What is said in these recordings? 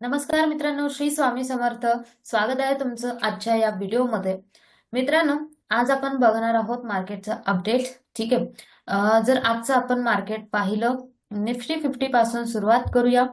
नमस्कार मित्रांनो श्री स्वामी समर्थ. स्वागत आहे तुमचं आजच्या या व्हिडिओमध्ये. मित्रांनो आज आपण बघणार आहोत मार्केटचं अपडेट. ठीक आहे? जर आजचं आपण मार्केट पाहिलं निफ्टी फिफ्टी पासून सुरुवात करूया.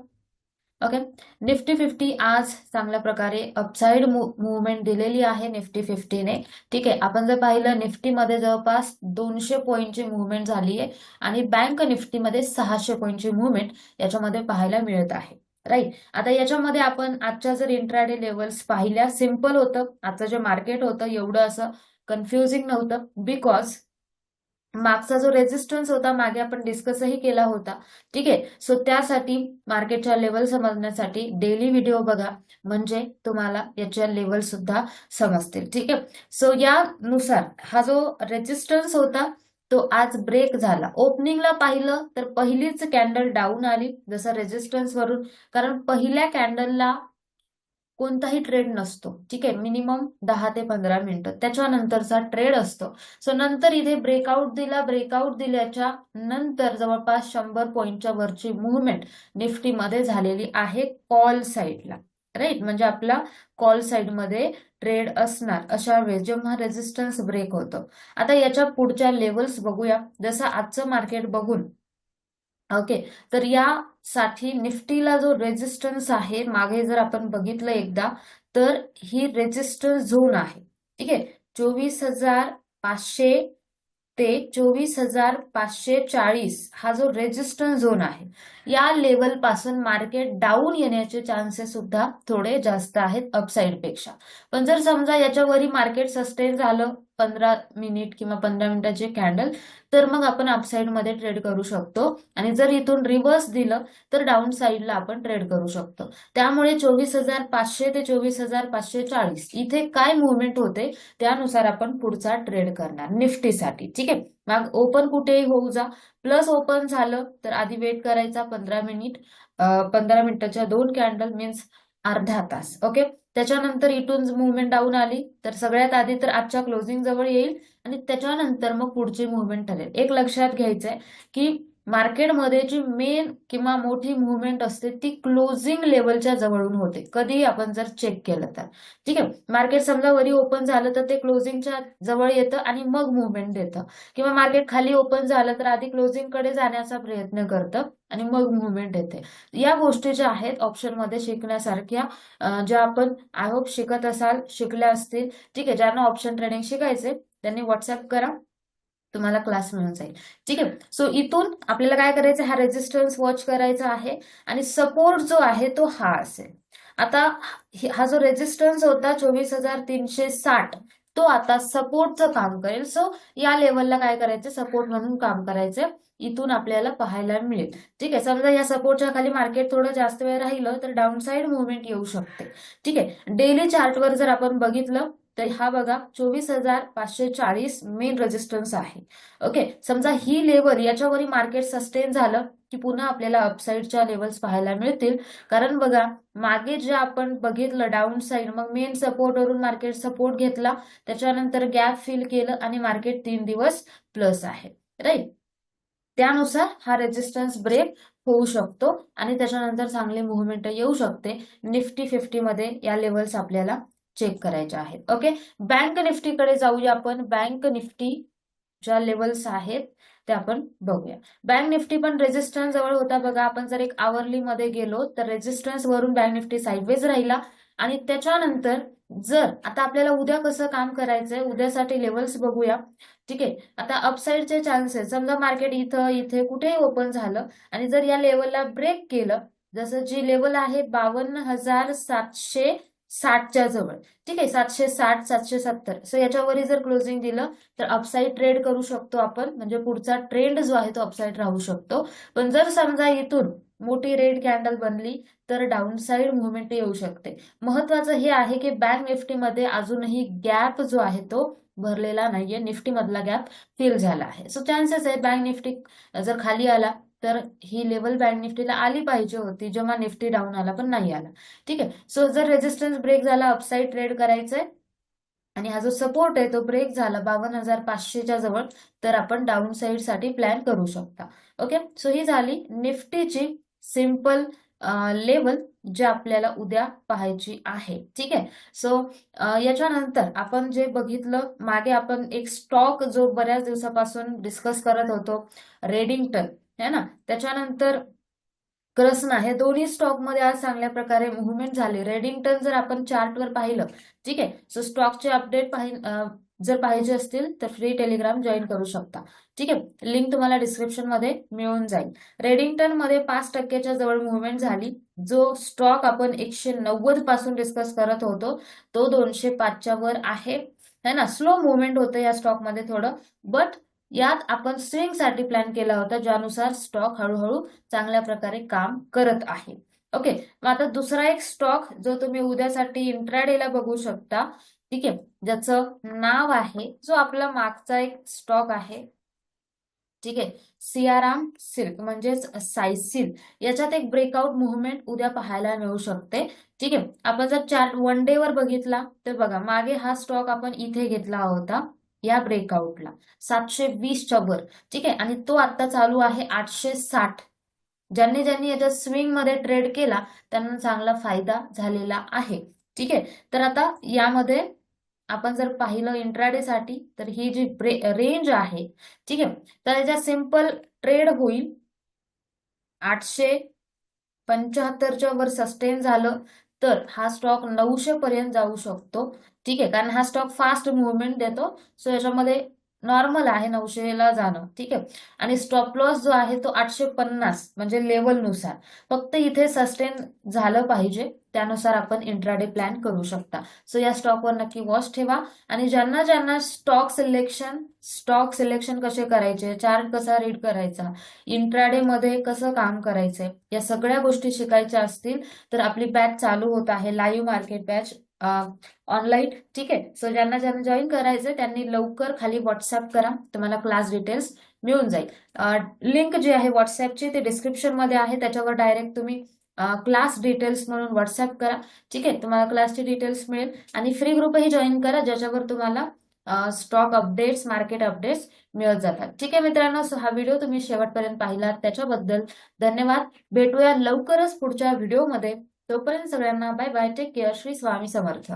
ओके? निफ्टी फिफ्टी आज चांगल्या प्रकारे अपसाईड मुवमेंट दिलेली आहे निफ्टी फिफ्टीने. ठीक आहे? आपण जर पाहिलं निफ्टीमध्ये जवळपास दोनशे पॉईंटची मुवमेंट झाली आहे आणि बँक निफ्टीमध्ये सहाशे पॉईंटची मुवमेंट याच्यामध्ये पाहायला मिळत आहे. राईट आता याच्यामध्ये आपण आजच्या जर इंट्राडे लेवल्स पाहिल्या सिंपल होतं. आजचं जे मार्केट होतं एवढं असं कन्फ्युजिंग नव्हतं बिकॉज मागचा जो रेजिस्टन्स होता मागे आपण डिस्कसही केला होता. ठीक आहे? सो त्यासाठी मार्केटच्या लेवल समजण्यासाठी डेली व्हिडिओ बघा. म्हणजे तुम्हाला याच्या लेवल सुद्धा समजतील. ठीक आहे? सो यानुसार हा जो रेजिस्टन्स होता तो आज ब्रेक झाला. ओपनिंगला पाहिलं तर पहिलीच कॅन्डल डाऊन आली जसं रेजिस्टन्स वरून. कारण पहिल्या कॅन्डलला कोणताही ट्रेड नसतो. ठीक आहे? मिनिमम दहा ते पंधरा मिनिटं. त्याच्यानंतरचा ट्रेड असतो. सो नंतर इथे ब्रेकआउट दिला. ब्रेकआउट दिल्याच्या नंतर जवळपास शंभर पॉईंटच्या वरची मुवमेंट निफ्टीमध्ये झालेली आहे कॉल साईडला राईट? म्हणजे आपला कॉल साईडमध्ये ट्रेड असणार अशा वेळेस जेव्हा रेजिस्टन्स ब्रेक होतं. आता याच्या पुढच्या लेवल्स बघूया. जसं आजचं मार्केट बघून. ओके तर यासाठी निफ्टीला जो रेजिस्टन्स आहे मागे जर आपण बघितलं एकदा तर ही रेजिस्टन्स झोन आहे. ठीक आहे? चोवीस हजार पाचशे ते चोवीस हजार पाचशे चाळीस हा जो रेजिस्टन्स झोन आहे या लेवलपासून मार्केट डाऊन येण्याचे चान्सेस सुद्धा थोडे जास्त आहेत अपसाईडपेक्षा. पण जर समजा याच्यावरही मार्केट सस्टेन झालं पंधरा मिनिट किंवा पंधरा मिनिटाचे कॅन्डल तर मग आपण अपसाइडमध्ये ट्रेड करू शकतो. आणि जर इथून रिव्हर्स दिलं तर डाऊन साईडला आपण ट्रेड करू शकतो. त्यामुळे चोवीस हजार पाचशे ते चोवीस हजार पाचशे चाळीस इथे काय मुवमेंट होते त्यानुसार आपण पुढचा ट्रेड करणार निफ्टीसाठी. ठीक आहे? मग ओपन कुठेही होऊ जा. प्लस ओपन झालं तर आधी वेट करायचा पंधरा मिनिट पंधरा मिनिटाच्या दोन कॅन्डल मीन्स अर्धा तास. ओके त्याच्यानंतर इथून मुवमेंट डाऊन आली. तर सगळ्यात आधी तर आजच्या क्लोजिंग जवळ येईल. आणि त्याच्यानंतर मग पुढची मुवमेंट ठरेल. एक लक्षात घ्यायचंय की मार्केटमध्ये जी मेन किंवा मोठी मुवमेंट असते ती क्लोजिंग लेवलच्या जवळून होते. कधीही आपण जर चेक केलं तर. ठीक आहे? मार्केट समजा वरी ओपन झालं तर ते क्लोजिंगच्या जवळ येतं आणि मग मुवमेंट देतं. किंवा मार्केट खाली ओपन झालं तर आधी क्लोजिंगकडे जाण्याचा प्रयत्न करतं आणि मग मुवमेंट येते या गोष्टी ज्या आहेत ऑप्शनमध्ये शिकण्यासारख्या ज्या आपण आय होप शिकत असाल शिकल्या असतील. ठीक आहे? ज्यांना ऑप्शन ट्रेडिंग शिकायचे त्यांनी व्हॉट्सअप करा. तुम्हाला क्लास मिळून जाईल. ठीक आहे? सो इथून आपल्याला काय करायचं? हा रेजिस्टन्स वॉच करायचा आहे आणि सपोर्ट जो आहे तो हा असेल. आता हा जो रेजिस्टन्स होता चोवीस हजार तीनशे साठ तो आता सपोर्टचं काम करेल. सो या लेवलला काय करायचं? सपोर्ट म्हणून काम करायचं. इथून आपल्याला पाहायला मिळेल. ठीक आहे? समजा या सपोर्टच्या खाली मार्केट थोडं जास्त वेळ राहिलं तर डाऊन साईड मुवमेंट येऊ शकते. ठीक आहे? डेली चार्टवर जर आपण बघितलं तर हा बघा चोवीस हजार पाचशे चाळीस मेन रेजिस्टन्स आहे. ओके समजा ही लेवल याच्यावरही मार्केट सस्टेन झालं की पुन्हा आपल्याला अपसाईडच्या लेवल्स पाहायला मिळतील. कारण बघा मागे जे आपण बघितलं डाऊन साईड मग मेन सपोर्टवरून मार्केट सपोर्ट घेतला त्याच्यानंतर गॅप फिल केलं आणि मार्केट तीन दिवस प्लस आहे. राईट त्यानुसार हा रेजिस्टन्स ब्रेक होऊ शकतो आणि त्याच्यानंतर चांगली मुव्हमेंट येऊ शकते. निफ्टी फिफ्टी मध्ये या लेवल्स आपल्याला चेक करायच्या आहेत. ओके बँक निफ्टीकडे जाऊया आपण. बँक निफ्टी ज्या लेवल्स आहेत त्या आपण बघूया. बँक निफ्टी पण रेजिस्टन्स जवळ होता. बघा आपण जर एक आवरली मध्ये गेलो तर रेजिस्टन्स वरून बँक निफ्टी साईडवेज राहिला. आणि त्याच्यानंतर जर आता आपल्याला उद्या कसं काम करायचंय उद्यासाठी लेवल्स बघूया. ठीक आहे? आता अपसाईडचे चान्सेस समजा मार्केट इथं इथे कुठेही ओपन झालं आणि जर या लेवलला ब्रेक केलं जसं जी लेवल आहे बावन्न हजार सातशे साठच्या जवळ. ठीक आहे? सातशे साठ सातशे सत्तर. सो याच्यावरही जर क्लोजिंग दिलं तर अपसाईड ट्रेड करू शकतो आपण. म्हणजे पुढचा ट्रेंड जो आहे तो अपसाईड राहू शकतो. पण जर समजा इथून मोठी रेड कॅन्डल बनली तर डाऊन साईड मुवमेंट येऊ शकते. महत्वाचं हे आहे की बँक निफ्टीमध्ये अजूनही गॅप जो आहे तो भरलेला नाहीये. निफ्टी मधला गॅप फिल झाला आहे. सो चान्सेस आहे बँक निफ्टी जर खाली आला तर ही लेवल बँड निफ्टीला आली पाहिजे होती जेव्हा निफ्टी डाऊन आला पण नाही आला. ठीक आहे? सो जर रेजिस्टन्स ब्रेक झाला अपसाईड ट्रेड करायचंय आणि हा जो सपोर्ट आहे तो ब्रेक झाला बावन्न हजार पाचशेच्या जवळ तर आपण डाऊन साईडसाठी प्लॅन करू शकता. ओके सो ही झाली निफ्टीची सिंपल लेवल जे आपल्याला उद्या पाहायची आहे. ठीक आहे? सो याच्यानंतर आपण जे बघितलं मागे आपण एक स्टॉक जो बऱ्याच दिवसापासून डिस्कस करत होतो रेडिंग्टन है ना? त्याच्यानंतर क्रसना हे दोन्ही स्टॉकमध्ये आज चांगल्या प्रकारे मुव्हमेंट झाली. रेडिंग्टन जर आपण चार्टवर पाहिलं ठीक आहे? सो स्टॉकचे अपडेट जर पाहिजे असतील तर फ्री टेलिग्राम जॉईन करू शकता. ठीक आहे? लिंक तुम्हाला डिस्क्रिप्शनमध्ये मिळून जाईल. रेडिंग्टनमध्ये पाच टक्क्याच्या जवळ मुवमेंट झाली. जो स्टॉक आपण एकशे नव्वदपासून डिस्कस करत होतो तो दोनशे पाचच्या वर आहे. है ना? स्लो मुवमेंट होतं या स्टॉकमध्ये थोडं. बट यात आपण स्विंगसाठी प्लॅन केला होता ज्यानुसार स्टॉक हळूहळू चांगल्या प्रकारे काम करत आहे. ओके मग आता दुसरा एक स्टॉक जो तुम्ही उद्यासाठी इंट्राडेला बघू शकता ठीक आहे ज्याचं नाव आहे जो आपला मागचा एक स्टॉक आहे ठीक आहे सियाराम सिल्क म्हणजेच सायसिल याच्यात एक ब्रेकआउट मुवमेंट उद्या पाहायला मिळू शकते. ठीक आहे आपण जर चार्ट वन डे वर बघितला तर बघा मागे हा स्टॉक आपण इथे घेतला होता. या ब्रेकआउटला सातशे वीसच्या वर. ठीक आहे? आणि तो आता चालू आहे आठशे साठ. ज्यांनी ज्यांनी याच्या स्विंगमध्ये ट्रेड केला त्यांना चांगला फायदा झालेला आहे. ठीक आहे? तर आता यामध्ये आपण जर पाहिलं इंट्राडे साठी तर ही जी रेंज आहे ठीक आहे? तर याच्या सिंपल ट्रेड होईल. आठशे पंच्याहत्तरच्या वर सस्टेन झालं. तर हा स्टॉक नऊशे पर्यंत जाऊ शकतो. ठीक आहे? कारण हा स्टॉक फास्ट मुवमेंट देतो. सो याच्यामध्ये नॉर्मल आहे नऊशेला जाणं. ठीक आहे? आणि स्टॉप लॉस जो आहे तो आठशे पन्नास म्हणजे लेवलनुसार फक्त इथे सस्टेन झालं पाहिजे. त्यानुसार आपण इंट्राडे प्लॅन करू शकता. सो या स्टॉकवर नक्की वॉच ठेवा. आणि ज्यांना ज्यांना स्टॉक सिलेक्शन स्टॉक सिलेक्शन कसे करायचे चार्ट कसा रीड करायचा इंट्राडे मध्ये कसं काम करायचंय या सगळ्या गोष्टी शिकायच्या असतील तर आपली बॅच चालू होत आहे. लाईव्ह मार्केट बॅच ऑनलाईन ठीक आहे? सो ज्यांना ज्यांना जॉईन करायचंय त्यांनी लवकर खाली व्हॉट्सअप करा. तुम्हाला क्लास डिटेल्स मिळून जाईल. लिंक जी आहे व्हॉट्सअपची ते डिस्क्रिप्शनमध्ये आहे. त्याच्यावर डायरेक्ट तुम्ही क्लास डिटेल्स म्हणून व्हॉट्सअप करा. ठीक आहे? तुम्हाला क्लासची डिटेल्स मिळेल. आणि फ्री ग्रुपही जॉईन करा ज्याच्यावर तुम्हाला स्टॉक अपडेट्स मार्केट अपडेट्स मिळत जातात. ठीक आहे मित्रांनो? हा व्हिडिओ तुम्ही शेवटपर्यंत पाहिलात त्याच्याबद्दल धन्यवाद. भेटूया लवकरच पुढच्या व्हिडिओमध्ये तोपर्यंत सगळ्यांना bye bye take care Shri Swami Samarth.